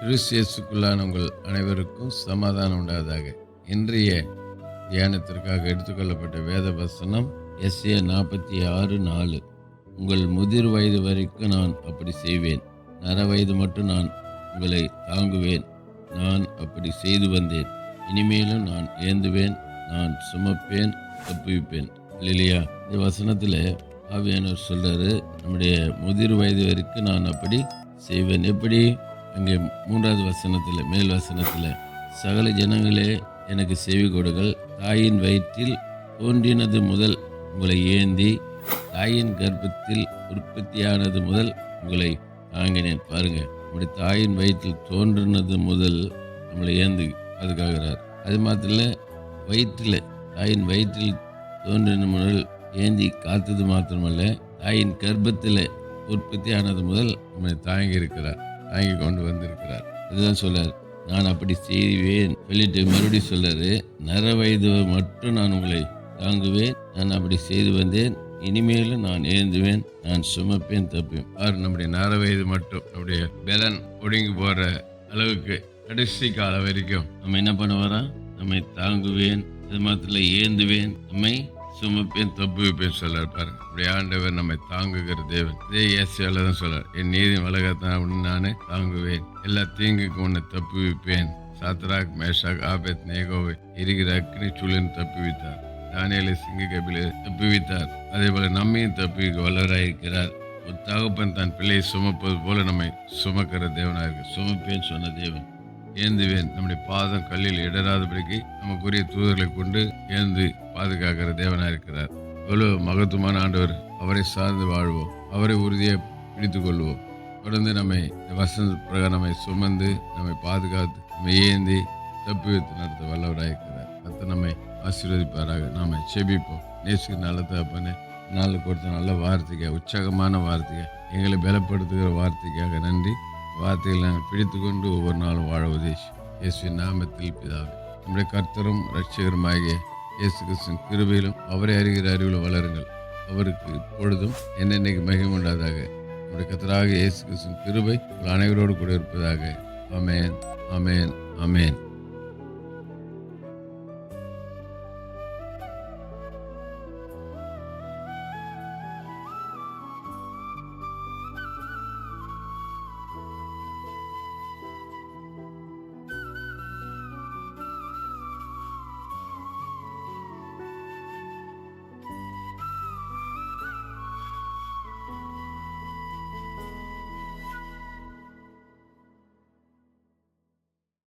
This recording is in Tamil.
கிறிஸ்தியஸுக்குள்ளான உங்கள் அனைவருக்கும் சமாதானம் உண்டாதாக இன்றைய தியானத்திற்காக எடுத்துக்கொள்ளப்பட்ட வேத வசனம் எஸ்ஏ நாற்பத்தி ஆறு நாலு. உங்கள் முதிர் வயது வரைக்கும் நான் அப்படி செய்வேன். நர வயது மட்டும் நான் உங்களை தாங்குவேன். நான் அப்படி செய்து வந்தேன். இனிமேலும் நான் ஏந்துவேன். நான் சுமப்பேன். தப்புவிப்பேன். இல்லையா இந்த வசனத்தில் ஆவியானவர் சொல்கிறாரு நம்முடைய முதிர் வயது வரைக்கும் நான் அப்படி செய்வேன். எப்படி? அங்கே மூன்றாவது வசனத்தில் மேல் வசனத்தில் சகல ஜனங்களே எனக்கு செவி கொடுங்கள். தாயின் வயிற்றில் தோன்றினது முதல் உங்களை ஏந்தி தாயின் கர்ப்பத்தில் உற்பத்தியானது முதல் உங்களை தாங்கினேன். பாருங்கள் நம்முடைய தாயின் வயிற்றில் தோன்றினது முதல் நம்மளை ஏந்து பாதுகாக்கிறார். அது மாத்திரம் வயிற்றில் தாயின் வயிற்றில் தோன்றின முதல் ஏந்தி காத்தது மாத்திரமல்ல தாயின் கர்ப்பத்தில் உற்பத்தியானது முதல் நம்மளை தாங்கி இருக்கிறார் வாங்கி கொண்டு வந்திருக்கிறார். அதுதான் சொல்றார். நான் அப்படி செய்வேன். சொல்லிட்டு மறுபடியும் சொல்றாரு. நர வயது மட்டும் நான் உங்களை தாங்குவேன். நான் அப்படி செய்து வந்தேன். இனிமேலும் நான் ஏந்துவேன். நான் சுமப்பேன் தப்பேன் ஆறு நம்முடைய நர வயது மட்டும் நம்முடைய பலன் ஒடுங்கி போற அளவுக்கு கடைசி காலம் வரைக்கும் நம்ம என்ன பண்ண வரோம் நம்மை தாங்குவேன். அது மாத்திரம் ஏந்துவேன். நம்மை சுமப்பேன் தப்பு வைப்பேன் சொல்றார் பாரு. இப்படி ஆண்டவர் நம்மை தாங்குகிற தேவன். இதே இயேசியால தான் சொல்றார் என் நீதி வழக்கத்தான் அப்படின்னு நானே தாங்குவேன். எல்லா தீங்குக்கும் உன்னை தப்பு வைப்பேன் சாத்ராக் மேஷாக் ஆபேத் நேகோவை இருக்கிற அக்னி சூழன் தப்பி வைத்தார் தானியலை சிங்க கபில தப்பி வைத்தார் அதே போல நம்மையும் தப்பி வல்லவராயிருக்கிறார் ஒரு தகப்பன் தன் பிள்ளையை சுமப்பது போல நம்மை சுமக்கிற தேவனாக இருக்கு சுமப்பேன் சொன்ன தேவன். ஏந்துவேன். நம்முடைய பாதம் கல்லில் இடராதபடிக்கு நமக்குரிய தூதர்களை கொண்டு ஏந்து பாதுகாக்கிற தேவனாக இருக்கிறார். எவ்வளவு மகத்துவமான ஆண்டவர் அவரை சார்ந்து வாழ்வோம். அவரை உறுதியாக பிடித்து கொள்வோம். தொடர்ந்து நம்மை வசந்த பிரகாரம் நம்மை சுமந்து நம்மை பாதுகாத்து நம்மை ஏந்தி தப்பி வைத்து நடத்த வல்லவராக இருக்கிறார். அத்த நம்மை ஆசீர்வதிப்பாராக. நாம் செபிப்போம் நேசுக்கு நல்ல தப்பனே நாள் கொடுத்த நல்ல வார்த்தைக்காக உற்சாகமான வார்த்தைக்காக எங்களை பலப்படுத்துகிற வார்த்தைக்காக நன்றி. வார்த்தைகளை நாங்கள் பிடித்து கொண்டு ஒவ்வொரு நாளும் வாழ உதேஷ் இயேசுவின் நாமத்தில் பிதாவே நம்முடைய கர்த்தரும் ரட்சகருமாகிய இயேசு கிறிஸ்துவின் கிருபையிலும் அவரை அறிகிற அறிவிலும் வளருங்கள். அவருக்கு இப்பொழுதும் என்னென்னைக்கு மகிமுண்டாதாக நம்முடைய கத்தராக இயேசு கிறிஸ்துவின் கிருபை உங்கள் அனைவரோடு கூட இருப்பதாக. அமேன் அமேன் அமேன்